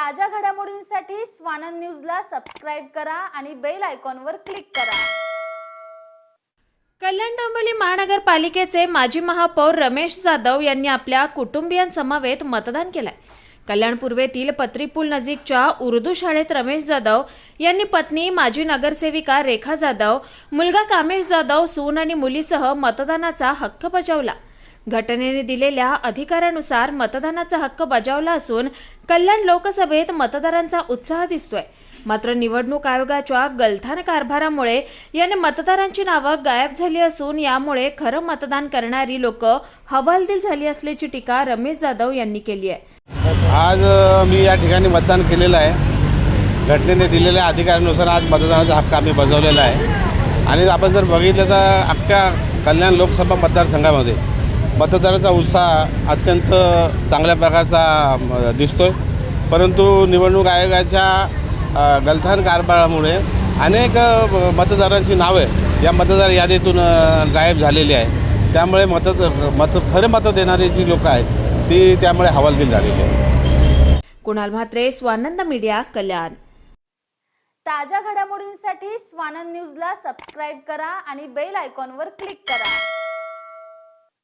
ताज्या घडामोडींसाठी स्वानंद न्यूजला सबस्क्राईब करा आणि बेल आयकॉनवर क्लिक करा. कल्याण डोंबिवली महानगरपालिकेचे माजी महापौर रमेश जाधव यांनी आपल्या कुटुंबियांसमवेत मतदान केलंय. कल्याण पूर्वेतील पत्रीपूल नजीकच्या उर्दू शाळेत रमेश जाधव यांनी पत्नी माजी नगरसेविका रेखा जाधव मुलगा कामेश जाधव सून आणि मुलीसह मतदानाचा हक्क बजावला. घटनेने दिलेल्या अधिकारानुसार मतदानाचा हक्क बजावला असून कल्याण लोकसभेत मतदारांचा उत्साह दिसतोय. मात्र निवडणूक आयोगाच्या गलथान कारभारामुळे याने मतदारांची नावं गायब झाली असून यामुळे खरं मतदान करणारी लोक हवालदिल झाली असल्याची टीका रमेश जाधव यांनी केली आहे. आज मी या ठिकाणी मतदान केलेलं आहे. घटनेने दिलेल्या अधिकारानुसार आज मतदानाचा हक्क आम्ही बजावलेला आहे. आणि आपण जर बघितलं तर अख्ख्या कल्याण लोकसभा मतदारसंघामध्ये मतदाराचा उत्साह अत्यंत चांगल्या प्रकारचा म, दिसतोय. परंतु निवडणूक आयोगाच्या गलथान कारभारामुळे अनेक मतदारांची नावे या मतदार यादीतून गायब झालेली आहे त्यामुळे मत मत खरे मतं देणारी जी लोकं आहेत ती त्यामुळे हवालदिल झालेली आहे कुणाल म्हात्रे स्वानंद मीडिया कल्याण. ताज्या घडामोडींसाठी स्वानंद न्यूजला सबस्क्राईब करा आणि बेल आयकॉनवर क्लिक करा.